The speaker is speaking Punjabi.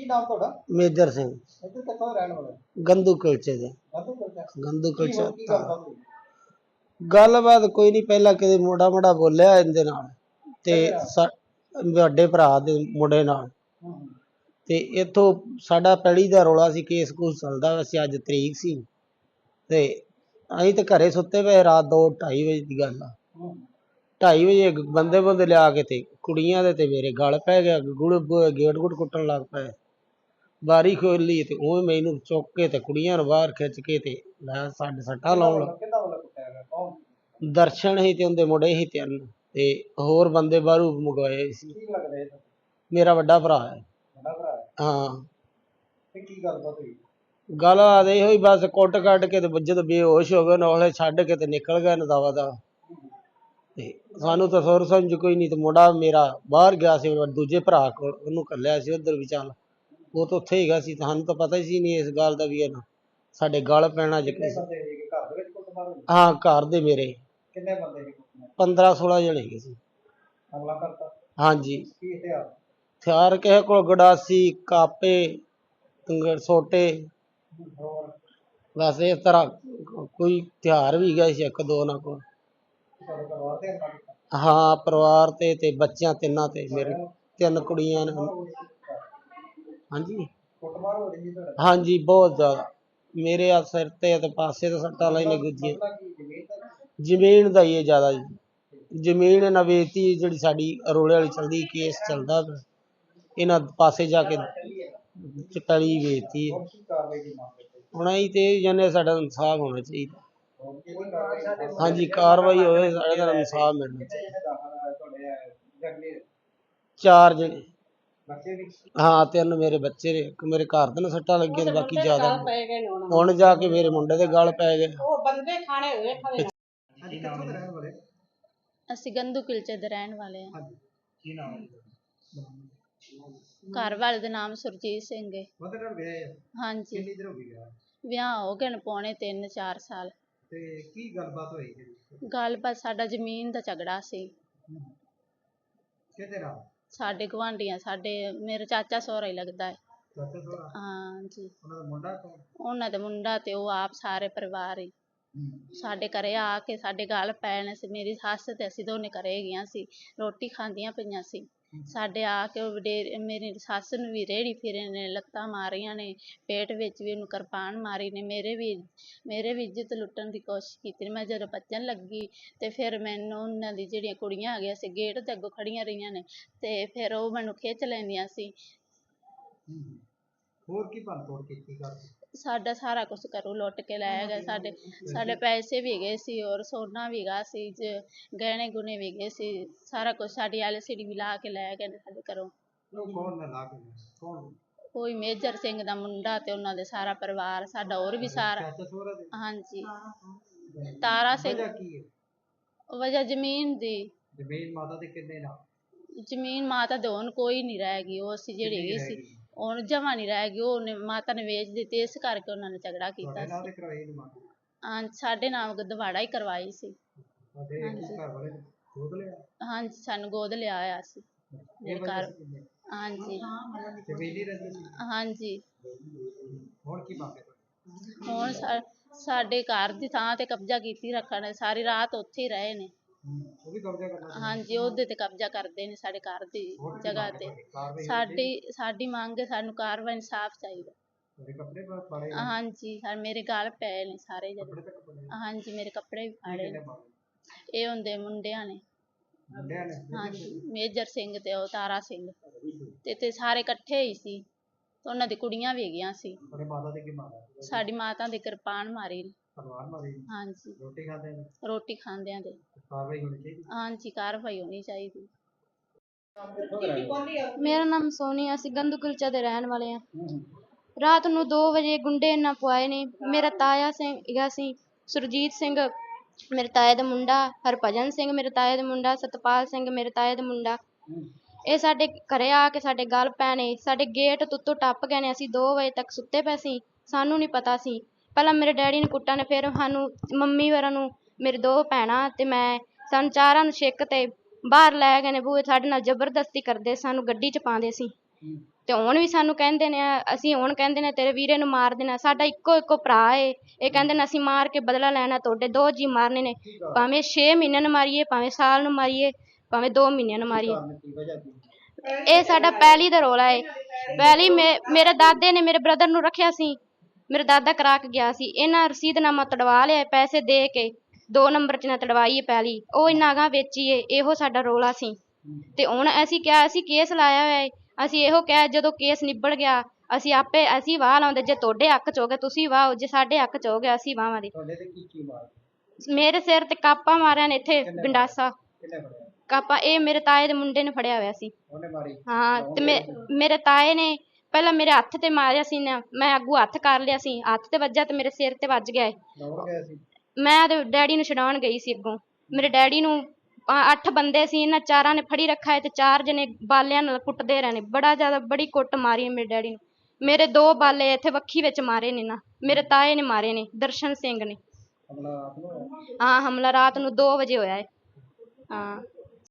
ਕੀ ਨਾਮ ਤੁਹਾਡਾ? ਮੇਜਰ ਸਿੰਘ। ਇੱਥੇ ਕਿੱਥੋਂ ਰਹਿਣ ਵਾਲੇ? ਗੰਦੂ ਕੁਲਚੇ ਦੇ। ਗੰਦੂ ਕੁਲਚਾ। ਹੋਇਆ, ਕੀ ਗੱਲ ਹੋਈ? ਗੱਲਬਾਤ ਕੋਈ ਨਹੀਂ ਪਹਿਲਾਂ ਕਿਤੇ ਮੋੜਾ ਮੋੜਾ ਬੋਲਿਆ ਇਹਦੇ ਨਾਲ। ਤੇ ਸਾ- ਵੱਡੇ ਭਰਾ ਦੇ ਮੁੰਡੇ ਨਾਲ। ਹੂੰ ਹੂੰ। ਤੇ ਇੱਥੋਂ ਸਾਡਾ ਪੈੜੀ ਦਾ ਰੌਲਾ ਸੀ ਕੇਸ ਕੂਸ ਚੱਲਦਾ ਵੈਸੇ ਅੱਜ ਤਰੀਕ ਸੀ। ਤੇ ਅਸੀਂ ਤੇ ਘਰੇ ਸੁੱਤੇ ਪਏ ਰਾਤ 2 2:30 ਵਜੇ ਦੀ ਗੱਲ ਆ। ਹੂੰ। 2:30 ਵਜੇ ਬੰਦੇ ਬੰਦੇ ਲਿਆ ਕੇ ਤੇ ਕੁੜੀਆਂ ਦੇ ਤੇ ਮੇਰੇ ਗਲ ਪੈ ਗਿਆ ਗੁੜ ਗੇਟ ਗੁੜ ਕੁੱਟਣ ਲੱਗ ਪਏ। ਬਾਰੀ ਖੋਲੀ ਤੇ ਉਹ ਮੈਨੂੰ ਚੁੱਕ ਕੇ ਤੇ ਕੁੜੀਆਂ ਨੂੰ ਬਾਹਰ ਖਿੱਚ ਕੇ ਤੇ ਲੈ ਸਾਡੇ ਸੱਟਾਂ ਲਾਉਣ ਲੱਗ ਕਿੰਨਾ ਵਾਲਾ ਕੁੱਟਿਆ ਗਿਆ? ਕੌਣ? ਦਰਸ਼ਨ ਹੀ ਤੇ ਉਹਦੇ ਮੁੰਡੇ ਹੀ ਤਿੰਨ ਤੇ ਹੋਰ ਬੰਦੇ ਬਾਹਰੋਂ ਮੰਗਵਾਏ ਸੀ। ਕੀ ਲੱਗਦਾ ਇਹ ਮੇਰਾ ਵੱਡਾ ਭਰਾ ਹੈ। ਵੱਡਾ ਭਰਾ ਹੈ? ਹਾਂ। ਤੇ ਕੀ ਗੱਲ ਬਾਤ ਹੋਈ? ਗੱਲ ਆ ਦੇ ਹੋਈ ਬਸ ਕੁੱਟ ਕੱਢ ਕੇ ਤੇ ਜਦੋਂ ਬੇਹੋਸ਼ ਹੋ ਗਏ ਨਾਲੇ ਛੱਡ ਕੇ ਤੇ ਨਿਕਲ ਗਏ ਨਦਾਵਾ ਦਾ। ਤੇ ਸਾਨੂੰ ਤਾਂ ਸੁਰ ਸਮਝ ਕੋਈ ਨਹੀਂ ਤੇ ਮੁੰਡਾ ਮੇਰਾ ਬਾਹਰ ਗਿਆ ਸੀ ਦੂਜੇ ਭਰਾ ਕੋਲ ਉਹਨੂੰ ਕੱਲਿਆ ਸੀ ਉਧਰ ਵੀ ਚੱਲ। ਉਹ ਤਾਂ ਉੱਥੇ ਹੀਗਾ ਸੀ ਸਾਨੂੰ ਤਾਂ ਪਤਾ ਹੀ ਸੀ ਨਹੀਂ ਇਸ ਗੱਲ ਦਾ ਵੀ ਇਹ ਸਾਡੇ ਗਲ ਪੈਣਾ ਜੇ ਕਿੰਨੇ ਕਿਸੇ ਬੰਦੇ ਸੀਗੇ ਘਰ ਦੇ ਵਿੱਚ ਕੁੱਟਮਾਰ ਹੋਈ? ਹਾਂ ਘਰ ਦੇ ਮੇਰੇ। ਕਿੰਨੇ ਬੰਦੇ ਸੀ ਕੁੱਟਮਾਰ? 15 16 ਜਣੇ ਹੈਗੇ ਸੀ। ਹਮਲਾ ਕਰਤਾ? ਹਾਂਜੀ। ਕੀ ਹਥਿਆਰ? ਹਥਿਆਰ ਕਿਸੇ ਕੋਲ ਗੜਾਸੀ ਕਾਪੇ ਸੋਟੇ। ਹੋਰ? ਬਸ ਇਸ ਤਰ੍ਹਾਂ ਕੋਈ ਹਥਿਆਰ ਵੀ ਗਏ ਸੀ ਇੱਕ ਦੋ ਉਹਨਾਂ ਕੋਲ। ਤੁਹਾਡੇ ਪਰਿਵਾਰ ਤੇ ਹਮਲਾ ਕੀਤਾ? ਹਾਂ ਪਰਿਵਾਰ ਤੇ ਤੇ ਬੱਚਿਆਂ ਤਿੰਨਾਂ ਤੇ ਮੇਰੇ ਤਿੰਨ ਕੁੜੀਆਂ ਨੇ। ਹਾਂਜੀ। ਕੁੱਟਮਾਰ ਹੋ ਰਹੀ ਸੀ ਤੁਹਾਡੇ ਹਾਂਜੀ ਬਹੁਤ ਜ਼ਿਆਦਾ। ਮੇਰੇ ਆ ਸਿਰ ਤੇ ਤੇ ਪਾਸੇ ਤੇ ਸੱਟਾਂ ਲਾਈਆਂ ਗੁੱਜੀਆਂ ਮਸਲਾ ਕੀ ਜ਼ਮੀਨ ਦਾ ਜ਼ਮੀਨ ਦਾ ਹੀ ਹੈ ਜ਼ਿਆਦਾ ਜੀ। ਜ਼ਮੀਨ ਇਹਨਾਂ ਵੇਚਤੀ ਜਿਹੜੀ ਸਾਡੀ ਰੋਲੇ ਵਾਲੀ ਚੱਲਦੀ ਕੇਸ ਚੱਲਦਾ ਪਿਆ। ਇਹਨਾਂ ਪਾਸੇ ਜਾ ਕੇ ਚਟਲੀ ਵੇਚਤੀ ਹੈ। ਹੋਰ ਕੀ ਕਾਰਵਾਈ ਦੀ ਮੰਗ ਕਰਦੇ ਹੁਣ ਅਸੀਂ ਤੇ ਇਹ ਜਾਨੇ ਸਾਡਾ ਇਨਸਾਫ ਹੋਣਾ ਚਾਹੀਦਾ। ਹੋਰ ਕੀ ਕਾਰਵਾਈ ਹਾਂਜੀ ਕਾਰਵਾਈ ਹੋਵੇ ਸਾਡੇ ਦਾ ਇਨਸਾਫ ਮਿਲਣਾ ਚਾਹੀਦਾ। ਤੁਹਾਡੇ ਜਗਲੀ ਚਾਰ ਜਣੇ। ਹਾਂ ਤਿੰਨ ਮੇਰੇ ਬੱਚੇ ਨੇ ਇੱਕ ਮੇਰੇ ਘਰ ਦੇ ਨੂੰ ਸੱਟਾਂ ਲੱਗੀਆਂ ਤੇ ਬਾਕੀ ਜ਼ਿਆਦਾ ਹੁਣ। ਜਾ ਕੇ ਮੇਰੇ ਮੁੰਡੇ ਦੇ ਗਲ ਪੈ ਗਏ। ਹਾਂਜੀ ਕਿੱਥੋਂ ਦੇ ਰਹਿਣ ਵਾਲੇ ਅਸੀਂ ਗੰਦੂ ਕਿਲਚੇ ਦੇ ਰਹਿਣ ਵਾਲੇ ਹਾਂ। ਹਾਂਜੀ ਕੀ ਨਾਮ ਹੈ? ਘਰ ਵਾਲੇ ਦਾ ਨਾਮ ਸੁਰਜੀਤ ਸਿੰਘ ਹੈ। ਉਹਦੇ ਨਾਲ ਵਿਆਹ ਹੈ? ਹਾਂਜੀ। ਕਿੰਨੀ ਦੇਰ ਹੋ ਗਈ ਵਿਆਹ? ਵਿਆਹ ਹੋ ਗਏ ਨੇ ਪੌਣੇ 3-4 ਸਾਲ। ਤੇ ਕੀ ਗੱਲਬਾਤ ਹੋਈ? ਜੀ ਗੱਲ ਬਸ ਸਾਡਾ ਜ਼ਮੀਨ ਦਾ ਝਗੜਾ ਸੀ। ਕਿਹਦੇ ਨਾਲ? ਸਾਡੇ ਗੁਆਂਢੀਆਂ ਸਾਡੇ ਮੇਰੇ ਚਾਚਾ ਸਹੁਰਾ ਹੀ ਲੱਗਦਾ ਹੈ। ਚਾਚਾ ਸੋਹਰਾ? ਹਾਂਜੀ ਉਹਨਾਂ ਦਾ ਮੁੰਡਾ ਕੌਣ? ਉਹਨਾਂ ਦਾ ਮੁੰਡਾ ਤੇ ਉਹ ਆਪ ਸਾਰੇ ਪਰਿਵਾਰ ਹੀ। ਸਾਡੇ ਘਰੇ ਆ ਕੇ ਸਾਡੇ ਗੱਲ ਪੈਣ ਸੀ। ਮੇਰੀ ਸੱਸ ਤੇ ਅਸੀਂ ਦੋਨੇ ਘਰੇ ਗਈਆਂ ਸੀ। ਰੋਟੀ ਖਾਂਦੀਆਂ ਪਈਆਂ ਸੀ। ਸਾਡੇ ਆ ਕੇ ਉਹ ਮੇਰੀ ਸੱਸ ਨੂੰ ਵੀ ਰੇੜੀ ਫਿਰੇ ਨੇ, ਲੱਤਾਂ ਮਾਰੀਆਂ ਨੇ, ਪੇਟ ਵਿੱਚ ਵੀ ਉਹਨੂੰ ਕਿਰਪਾਨ ਮਾਰੀ ਨੇ, ਮੇਰੇ ਵੀ ਮੇਰੇ ਵੀ ਇੱਜ਼ਤ ਲੁੱਟਣ ਦੀ ਕੋਸ਼ਿਸ਼ ਕੀਤੀ ਮੈਂ ਜਦੋਂ ਭੱਜਣ ਲੱਗੀ ਤੇ ਫਿਰ ਮੈਨੂੰ ਉਹਨਾਂ ਦੀ ਜਿਹੜੀਆਂ ਕੁੜੀਆਂ ਹੈਗੀਆਂ ਸੀ, ਗੇਟ ਦੇ ਅੱਗੋਂ ਖੜੀਆਂ ਰਹੀਆਂ ਨੇ ਤੇ ਫਿਰ ਉਹ ਮੈਨੂੰ ਖਿੱਚ ਲੈਂਦੀਆਂ ਸੀ। ਹੋਰ ਕੀ ਭੰਨ ਤੋੜ ਕੀਤੀ ਕਰ ਸਾਡਾ ਸਾਰਾ ਕੁਝ ਘਰੋਂ ਲੁੱਟ ਕੇ ਲੈ ਗਏ ਸਾਡੇ ਸਾਡੇ ਪੈਸੇ ਵੀ ਗਏ ਸੀ ਔਰ ਸੋਨਾ ਵੀ ਗਾ ਸੀ ਜ ਗਹਿਣੇ ਗੁਣੇ ਵੀ ਗਏ ਸੀ ਸਾਰਾ ਕੁਝ ਸਾਡੀ ਐਲਸੀਡੀ ਵੀ ਲਾ ਕੇ ਲੈ ਗਏ ਨੇ ਸਾਡੇ ਘਰੋਂ। ਕੋਈ ਮੇਜਰ ਸਿੰਘ ਦਾ ਮੁੰਡਾ ਤੇ ਉਹਨਾਂ ਦੇ ਸਾਰਾ ਪਰਿਵਾਰ ਸਾਡਾ ਹੋਰ ਵੀ ਸਾਰਾ। ਹਾਂਜੀ ਤਾਰਾ ਸਿੰਘ। ਵਜ੍ਹਾ ਜ਼ਮੀਨ ਦੀ। ਜ਼ਮੀਨ ਮਾਤਾ ਦੇ ਕਿੰਨੇ ਨਾਲ? ਜ਼ਮੀਨ ਮਾਤਾ ਦੇ ਹੁਣ ਕੋਈ ਨਹੀਂ ਰਹਿ ਗਈ ਉਹ ਅਸੀਂ ਜਿਹੜੀ ਹੈਗੀ ਸੀ। ਹੁਣ ਜਮਾ ਨਹੀਂ ਰਹਿ ਗਈ ਉਹਨੇ ਮਾਤਾ ਨੇ ਵੇਚ ਦਿੱਤੀ ਇਸ ਕਰਕੇ ਉਹਨਾਂ ਨੇ ਝਗੜਾ ਕੀਤਾ ਸੀ। ਮਾਤਾ ਹਾਂ ਸਾਡੇ ਨਾਮ ਦਵਾੜਾ ਹੀ ਕਰਵਾਈ ਸੀ। ਤੁਹਾਡੇ ਘਰ ਵਾਲੇ ਨੇ ਖੋਦ ਲਿਆ? ਹਾਂਜੀ ਸਾਨੂੰ ਗੋਦ ਲਿਆ ਹੋਇਆ ਸੀ। ਮੇਰੇ ਘਰ ਹਾਂਜੀ। ਜ਼ਮੀਨੀ ਰਹਿੰਦੇ ਸੀ? ਹਾਂਜੀ। ਹੁਣ ਕੀ ਮੰਗੇ ਹੁਣ ਸਾ- ਸਾਡੇ ਘਰ ਦੀ ਥਾਂ ਤੇ ਕਬਜ਼ਾ ਕੀਤੀ ਰੱਖਣ ਸਾਰੀ ਰਾਤ ਉੱਥੇ ਹੀ ਰਹੇ ਨੇ। ਹਾਂਜੀ ਉਹਦੇ ਤੇ ਕਬਜ਼ਾ ਕਰਦੇ ਨੇ ਸਾਡੇ ਘਰ ਦੀ ਜਗ੍ਹਾ ਤੇ। ਸਾਡੀ ਸਾਡੀ ਮੰਗ ਹੈ ਸਾਨੂੰ ਕਾਰਵਾਈ ਇਨਸਾਫ ਚਾਹੀਦਾ। ਹਾਂਜੀ ਹਾਂ ਮੇਰੇ ਗਲ ਪਏ ਨੇ ਸਾਰੇ ਜਣੇ। ਹਾਂਜੀ ਮੇਰੇ ਕੱਪੜੇ ਵੀ ਫਾੜੇ ਨੇ। ਇਹ ਹੁੰਦੇ ਮੁੰਡਿਆਂ ਨੇ। ਹਾਂਜੀ ਮੇਜਰ ਸਿੰਘ ਤੇ ਉਹ ਤਾਰਾ ਸਿੰਘ। ਤੇ ਤੇ ਸਾਰੇ ਇਕੱਠੇ ਹੀ ਸੀ। ਤੇ ਉਹਨਾਂ ਦੀ ਕੁੜੀਆਂ ਵੀ ਹੈਗੀਆਂ ਸੀ। ਸਾਡੀ ਮਾਤਾ ਦੇ ਕਿਰਪਾਨ ਮਾਰੀ। ਨੇ। ਮਾਰੀ ਹਾਂਜੀ। ਰੋਟੀ ਖਾਂਦੇ ਨੇ? ਰੋਟੀ ਖਾਂਦਿਆਂ ਦੇ। ਕਾਰਵਾਈ ਹੋਣੀ ਚਾਹੀਦੀ? ਹਾਂਜੀ ਕਾਰਵਾਈ ਹੋਣੀ ਚਾਹੀਦੀ। ਮੇਰਾ ਨਾਮ ਸੋਨੀ ਆ ਅਸੀਂ ਗੰਦੂ ਕੁਲਚਾ ਦੇ ਰਹਿਣ ਵਾਲੇ ਆ। ਰਾਤ ਨੂੰ 2 ਵਜੇ ਗੁੰਡੇ ਨਾ ਪੁਆਏ ਨੇ ਮੇਰਾ ਤਾਇਆ ਸਿੰਘ ਹੈਗਾ ਸੀ ਸੁਰਜੀਤ ਸਿੰਘ ਮੇਰੇ ਤਾਏ ਦਾ ਮੁੰਡਾ ਹਰਭਜਨ ਸਿੰਘ ਮੇਰੇ ਤਾਏ ਦਾ ਮੁੰਡਾ ਸਤਪਾਲ ਸਿੰਘ ਮੇਰੇ ਤਾਏ ਦਾ ਮੁੰਡਾ। ਇਹ ਸਾਡੇ ਘਰੇ ਆ ਕੇ ਸਾਡੇ ਗੱਲ ਪੈਣੇ ਸਾਡੇ ਗੇਟ ਤੁੱਤੋਂ ਟੱਪ ਗਏ ਨੇ। ਅਸੀਂ 2 ਵਜੇ ਤੱਕ ਸੁੱਤੇ ਪਏ ਸੀ ਸਾਨੂੰ ਨਹੀਂ ਪਤਾ ਸੀ ਪਹਿਲਾਂ ਮੇਰੇ ਡੈਡੀ ਨੂੰ ਕੁੱਟਾ ਨੇ, ਫਿਰ ਸਾਨੂੰ ਮੰਮੀ ਵਰਾਂ ਨੂੰ, ਮੇਰੇ ਦੋ ਭੈਣਾਂ ਤੇ ਮੈਂ, ਸਾਨੂੰ ਚਾਰਾਂ ਨੂੰ ਛਿੱਕ ਤੇ ਬਾਹਰ ਲੈ ਗਏ ਨੇ ਬੂਹੇ ਸਾਡੇ ਨਾਲ ਜ਼ਬਰਦਸਤੀ ਕਰਦੇ, ਸਾਨੂੰ ਗੱਡੀ 'ਚ ਪਾਉਂਦੇ ਸੀ। ਤੇ ਹੁਣ ਵੀ ਸਾਨੂੰ ਕਹਿੰਦੇ ਨੇ, ਅਸੀਂ ਹੁਣ ਕਹਿੰਦੇ ਨੇ, ਤੇਰੇ ਵੀਰੇ ਨੂੰ ਮਾਰ ਦੇਣਾ, ਸਾਡਾ ਇੱਕੋ ਇੱਕੋ ਭਰਾ ਏ। ਇਹ ਕਹਿੰਦੇ ਨੇ, ਅਸੀਂ ਮਾਰ ਕੇ ਬਦਲਾ ਲੈਣਾ ਤੁਹਾਡੇ, ਦੋ ਜੀ ਮਾਰਨੇ ਨੇ। ਭਾਵੇਂ ਛੇ ਮਹੀਨਿਆਂ ਨੂੰ ਮਾਰੀਏ, ਭਾਵੇਂ ਸਾਲ ਨੂੰ ਮਾਰੀਏ, ਭਾਵੇਂ ਦੋ ਮਹੀਨਿਆਂ ਨੂੰ ਮਾਰੀਏ। ਇਹ ਸਾਡਾ ਪਹਿਲੀ ਦਾ ਰੋਲਾ ਏ। ਪਹਿਲੀ ਮੇ- ਮੇਰੇ ਦਾਦੇ ਨੇ ਮੇਰੇ ਬ੍ਰਦਰ ਨੂੰ ਰੱਖਿਆ ਸੀ। ਮੇਰਾ ਦਾਦਾ ਕਰਾ ਕੇ ਗਿਆ ਸੀ ਇਹਨਾਂ ਰਸੀਦਨਾਮਾ ਤੜਵਾ ਲਿਆ ਪੈਸੇ ਦੇ ਕੇ ਦੋ ਨੰਬਰ ਚ ਨਾ ਤੜਵਾਈ ਏ ਪਹਿਲੀ ਉਹ ਇਹਨਾਂ ਅਗਾਂਹ ਵੇਚੀਏ ਇਹੋ ਸਾਡਾ ਰੋਲਾ ਸੀ। ਤੇ ਹੁਣ ਅਸੀਂ ਕਿਹਾ ਅਸੀਂ ਕੇਸ ਲਾਇਆ ਹੋਇਆ ਏ ਅਸੀਂ ਇਹੋ ਕਿਹਾ ਜਦੋਂ ਕੇਸ ਨਿਬੜ ਗਿਆ ਅਸੀਂ ਆਪੇ ਅਸੀਂ ਵਾਹ ਲਾਉਂਦੇ ਜੇ ਤੁਹਾਡੇ ਹੱਕ ਚ ਹੋ ਗਿਆ ਤੁਸੀਂ ਵਾਹੋ ਜੇ ਸਾਡੇ ਹੱਕ ਚ ਹੋ ਗਿਆ ਅਸੀਂ ਵਾਵਾਂਗੇ ਤੁਹਾਡੇ ਤੇ ਕੀ ਕੀ ਮਾਰ ਮੇਰੇ ਸਿਰ ਤੇ ਕਾਪਾ ਮਾਰਿਆ ਨੇ ਇੱਥੇ ਗੰਡਾਸਾ ਕਿੰਨੇ ਫੜਿਆ? ਕਾਪਾ ਇਹ ਮੇਰੇ ਤਾਏ ਦੇ ਮੁੰਡੇ ਨੇ ਫੜਿਆ ਹੋਇਆ ਸੀ। ਉਹਨੇ ਮਾਰੀ? ਹਾਂ ਤੇ ਮੇ ਮੇਰੇ ਤਾਏ ਨੇ ਪਹਿਲਾਂ ਮੇਰੇ ਹੱਥ ਤੇ ਮਾਰਿਆ ਸੀ ਨਾ ਮੈਂ ਅੱਗੂ ਹੱਥ ਕਰ ਲਿਆ ਸੀ ਹੱਥ ਤੇ ਵੱਜਾ ਤੇ ਮੇਰੇ ਸਿਰ ਤੇ ਵੱਜ ਗਿਆ ਏ। ਦੌੜ ਗਿਆ ਸੀ। ਮੈਂ ਤੇ ਡੈਡੀ ਨੂੰ ਛਡਾਉਣ ਗਈ ਸੀ ਅੱਗੋਂ। ਮੇਰੇ ਡੈਡੀ ਨੂੰ ਅ- ਅੱਠ ਬੰਦੇ ਸੀ ਇਹਨਾਂ ਚਾਰਾਂ ਨੇ ਫੜੀ ਰੱਖਾ ਹੈ ਤੇ ਚਾਰ ਜਣੇ ਬਾਲਿਆਂ ਨਾਲ ਕੁੱਟਦੇ ਰਹੇ ਨੇ। ਬੜਾ ਜ਼ਿਆਦਾ ਬੜੀ ਕੁੱਟ ਮਾਰੀ ਹੈ ਮੇਰੇ ਡੈਡੀ ਨੂੰ। ਮੇਰੇ ਦੋ ਬਾਲੇ ਇੱਥੇ ਵੱਖੀ ਵਿੱਚ ਮਾਰੇ ਨੇ ਨਾ ਮੇਰੇ ਤਾਏ ਨੇ ਮਾਰੇ ਨੇ ਦਰਸ਼ਨ ਸਿੰਘ ਨੇ। ਹਮਲਾ ਆਪ ਨੂੰ ਹੋਇਆ? ਹਾਂ ਹਮਲਾ ਰਾਤ ਨੂੰ 2 ਵਜੇ ਹੋਇਆ ਹੈ ਹਾਂ।